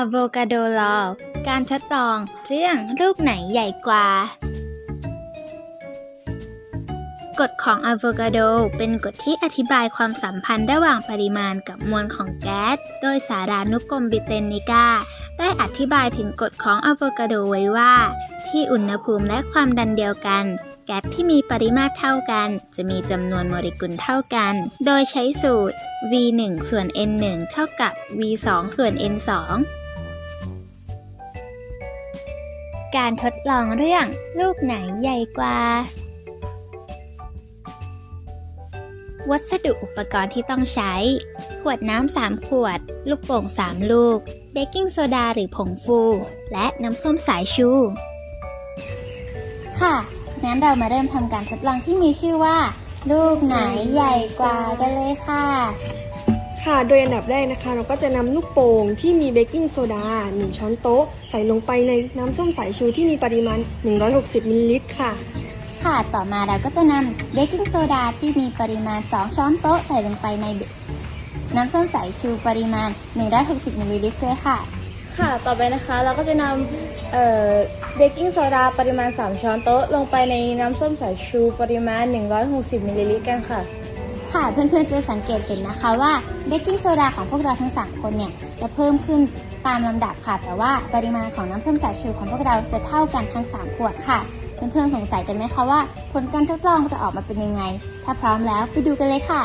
Avocado Law การทดลองเรื่องลูกไหนใหญ่กว่ากฎของอะโวคาโดเป็นกฎที่อธิบายความสัมพันธ์ระหว่างปริมาณกับมวลของแก๊ส โดยสารานุกรมบิเตนนิกาได้อธิบายถึงกฎของอะโวคาโดไว้ว่า ที่อุณหภูมิและความดันเดียวกัน แก๊สที่มีปริมาตรเท่ากัน จะมีจำนวนโมเลกุลเท่ากัน โดยใช้สูตร v1 ส่วน n1 เท่ากับ v2 ส่วน n2 การทดลองเรื่อง ลูกไหนใหญ่กว่า วัสดุอุปกรณ์ที่ต้องใช้ ขวดน้ำ 3 ขวด ลูกโป่ง 3 ลูก เบกกิ้งโซดาหรือผงฟู และน้ำส้มสายชู ค่ะ งั้นเรามาเริ่มทำการทดลองที่มีชื่อว่า ลูกไหนใหญ่กว่ากันเลยค่ะ ค่ะ โดยอันดับแรกนะคะ เราก็จะนำลูกโป่งที่มีเบกกิ้งโซดา 1 ช้อนโต๊ะ ใส่ลงไปในน้ำส้มสายชูที่มีปริมาณ 160มิลลิลิตรค่ะ ค่ะ ต่อมาเราก็จะนำเบกกิ้งโซดาที่มีปริมาณ 2 ช้อนโต๊ะใส่ลงไปในน้ำส้มสายชูปริมาณ 160มิลลิลิตรเลยค่ะ ค่ะ ต่อไปนะคะเราก็จะนำเอ่อ เบกกิ้งโซดาปริมาณ 3 ช้อนโต๊ะ ลงไปในน้ำส้มสายชูปริมาณ 160มิลลิลิตรกันค่ะ ค่ะเพื่อนๆจะสังเกตเห็นนะคะว่าเบกกิ้งโซดาของพวกเราทั้ง 3 คนเนี่ยจะเพิ่มขึ้นตามลำดับค่ะ แต่ว่าปริมาณของน้ำส้มสายชูของพวกเราจะเท่ากันทั้ง 3 ขวดค่ะ เพื่อนๆสงสัยกันไหมคะว่า ผลการทดลองจะออกมาเป็นยังไง ถ้าพร้อมแล้วไปดูกันเลยค่ะ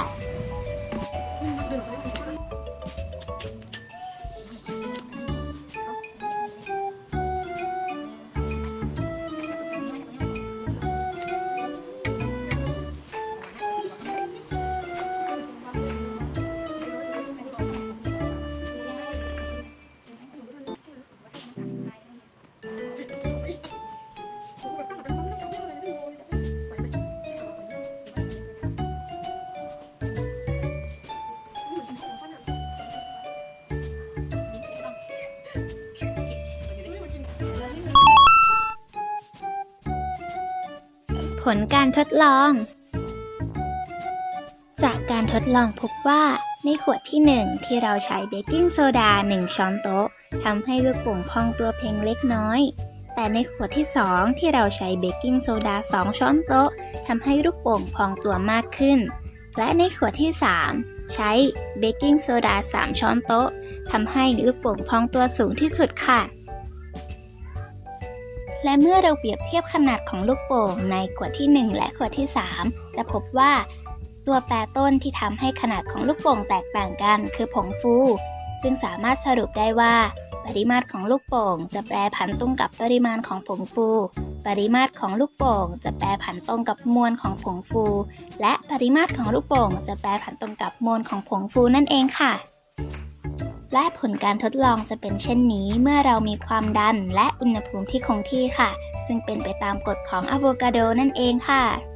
ผลการทดลอง จากการทดลองพบว่าในขวดที่ 1 ที่เราใช้เบกกิ้งโซดา 1 ช้อนโต๊ะทำให้ลูกโป่งพองตัวเพียงเล็กน้อย แต่ในขวดที่ 2 ที่เราใช้เบกกิ้งโซดา 2 ช้อนโต๊ะทำให้ลูกโป่งพองตัวมากขึ้น และในขวดที่ 3 ใช้เบกกิ้งโซดา 3 ช้อนโต๊ะทำให้ลูกโป่งพองตัวสูงที่สุดค่ะ และเมื่อเราเปรียบเทียบขนาดของลูกโป่งในขวดที่ 1 และขวดที่ 3 จะพบว่า ตัวแปรต้นที่ทำให้ขนาดของลูกโป่งแตกต่างกัน คือผงฟู ซึ่งสามารถสรุปได้ว่า ปริมาตรของลูกโป่ง จะแปรผันตรงกับปริมาณของผงฟู ปริมาตรของลูกโป่ง จะแปรผันตรงกับมวลของผงฟู และปริมาตรของลูกโป่ง จะแปรผันตรงกับมวลของผงฟูนั่นเองค่ะ และผลการทดลองจะเป็นเช่นนี้เมื่อเรามีความดันและอุณหภูมิที่คงที่ค่ะ ซึ่งเป็นไปตามกฎของอะโวคาโดนั่นเองค่ะ